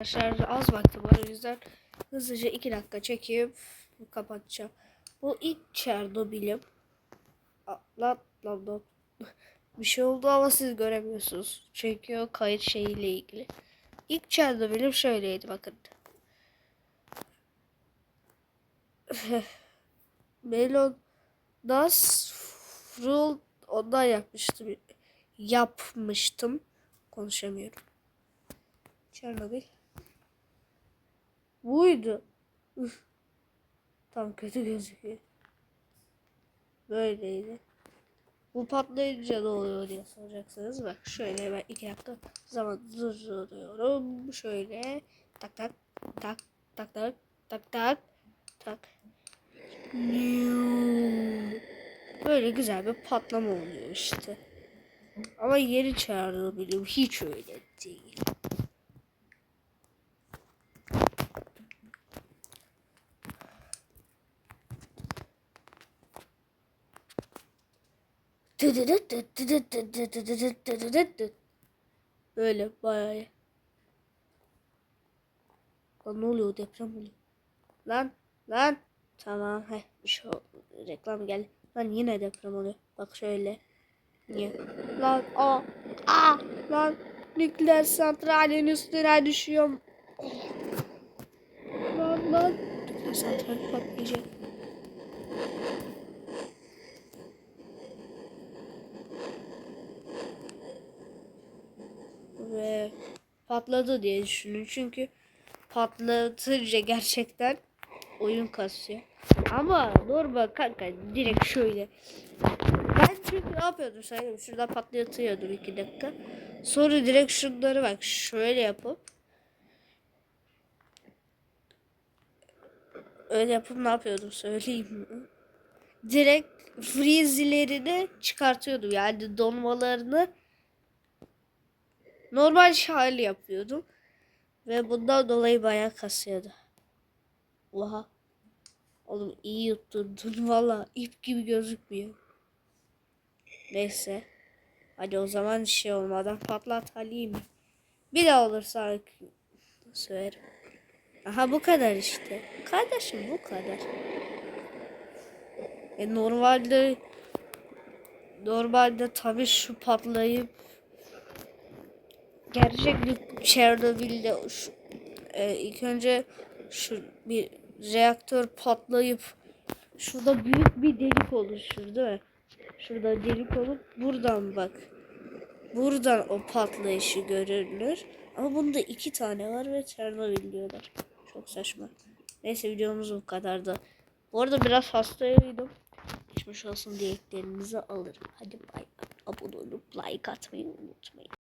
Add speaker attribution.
Speaker 1: Arkadaşlar az vaktim var o yüzden hızlıca 2 dakika çekip kapatacağım. Bu ilk Çernobil'im. A- Lan lan lan. Bir şey oldu ama siz göremiyorsunuz. Çünkü o kayıt şeyiyle ilgili. İlk Çernobil'im şöyleydi bakın. Melon Das Frul ondan yapmıştım. Yapmıştım. Konuşamıyorum. Çernobil. Buydu. Üf. Tam kötü gözüküyor. Böyleydi. Bu patlayınca ne oluyor diye soracaksınız. Bak şöyle hemen iki dakika zaman durduruyorum. Şöyle tak tak tak tak tak tak tak tak. Böyle güzel bir patlama oluyor işte. Ama yeni Çernobil'im hiç öyle değil. Böyle bayağı. Lan ne oluyor deprem oluyor. Lan lan. Tamam heh bir şey. Reklam geldi. Lan yine deprem oluyor. Bak şöyle. Niye? Lan aa aa lan nükleer santralin üstüne düşüyorum. Lan lan. Nükleer santral patlayacak. Ve patladı diye düşünün. Çünkü patlatınca gerçekten oyun kasıyor. Ama normal kanka direkt şöyle. Ben çünkü ne yapıyordum sayayım şurada patlatıyordum iki dakika. Sonra direkt şunları bak şöyle yapıp öyle yapıp ne yapıyordum söyleyeyim mi? Direkt freeze'lerini çıkartıyordum. Yani donmalarını normal hali yapıyordum. Ve bundan dolayı bayağı kasıyordu. Oha. Oğlum iyi yutturdun valla ip gibi gözükmüyor. Neyse. Hadi o zaman şey olmadan patlat Halim. Bir daha olursa söylerim. Aha bu kadar işte. Kardeşim bu kadar. E normalde normalde tabii şu patlayıp gerçek bir Çernobil'de şu, e, ilk önce şu bir reaktör patlayıp şurada büyük bir delik oluşur değil mi? Şurada delik olup buradan bak. Buradan o patlayışı görülür. Ama bunda iki tane var ve Çernobil diyorlar. Çok saçma. Neyse videomuz bu kadardı. Bu arada biraz hastaydım. Geçmiş olsun dileklerinizi alırım. Hadi bay. Abone olup like atmayı unutmayın.